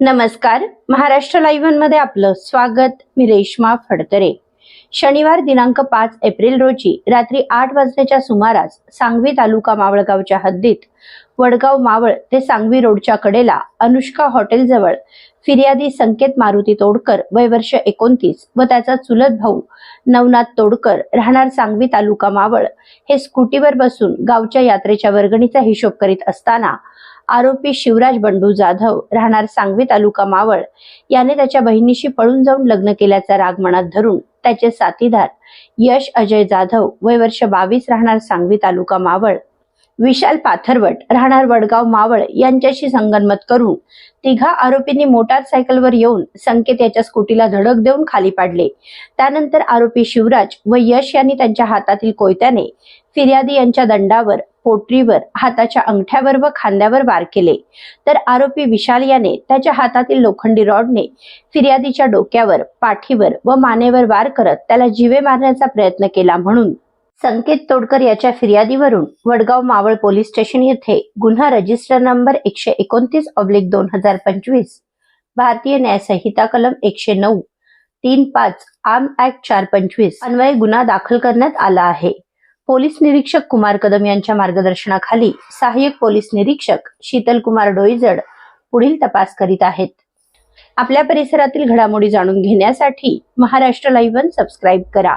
नमस्कार. महाराष्ट्र लाईव्हमध्ये आपलं स्वागत. मी रेश्मा फडतरे. शनिवार दिनांक पाच एप्रिल रोजी रात्री आठ वाजण्याच्या सुमारास सांगवी तालुका मावळगावच्या हद्दीत वडगाव मावळ ते सांगवी रोडच्या कडेला अनुष्का हॉटेलजवळ फिर्यादी संकेत मारुती तोडकर वय वर्ष एकोणतीस व त्याचा चुलत भाऊ नवनाथ तोडकर राहणार सांगवी तालुका मावळ हे स्कूटीवर बसून गावच्या यात्रेच्या वर्गणीचा हिशोब करीत असताना आरोपी शिवराज बंडू जाधव राहणार सांगवी तालुका मावळ. याने त्याच्या बहिणीशी पळून जाऊन लग्न केल्याचा राग मनात धरून त्याचे साथीदार यश अजय जाधव वय वर्ष बावीस राहणार सांगवी तालुका मावळ. विशाल पाथरवट राहणार वडगाव मावळ यांच्याशी संगनमत करून तिघा आरोपींनी मोटारसायकलवर येऊन संकेत याच्या स्कूटीला धडक देऊन खाली पाडले. त्यानंतर आरोपी शिवराज व यश यांनी त्यांच्या हातातील कोयत्याने फिर्यादी यांच्या दंडावर पोटरीवर हाताच्या अंगठ्यावर व खांद्यावर वार केले. तर आरोपी विशाल याने त्याच्या हातातील लोखंडी रॉडने फिर्यादीच्या डोक्यावर पाठीवर व मानेवर वार करत त्याला जीवे मारण्याचा प्रयत्न केला म्हणून संकेत तोडकर याच्या फिर्यादीवरून वडगाव मावळ पोलीस स्टेशन येथे गुन्हा रजिस्टर नंबर एकशे एकोणतीस ऑब्लिक दोन हजार पंचवीस भारतीय न्यायसंहिता कलम एकशे नऊ तीन पाच आर्म ऍक्ट चार पंचवीस अन्वये गुन्हा दाखल करण्यात आला आहे. पोलीस निरीक्षक कुमार कदम यांच्या मार्गदर्शनाखाली सहाय्यक पोलीस निरीक्षक शीतल कुमार डोईजड पुढील तपास करीत आहेत. आपल्या परिसरातील घडामोडी जाणून घेण्यासाठी महाराष्ट्र लाईव्ह वन सबस्क्राईब करा.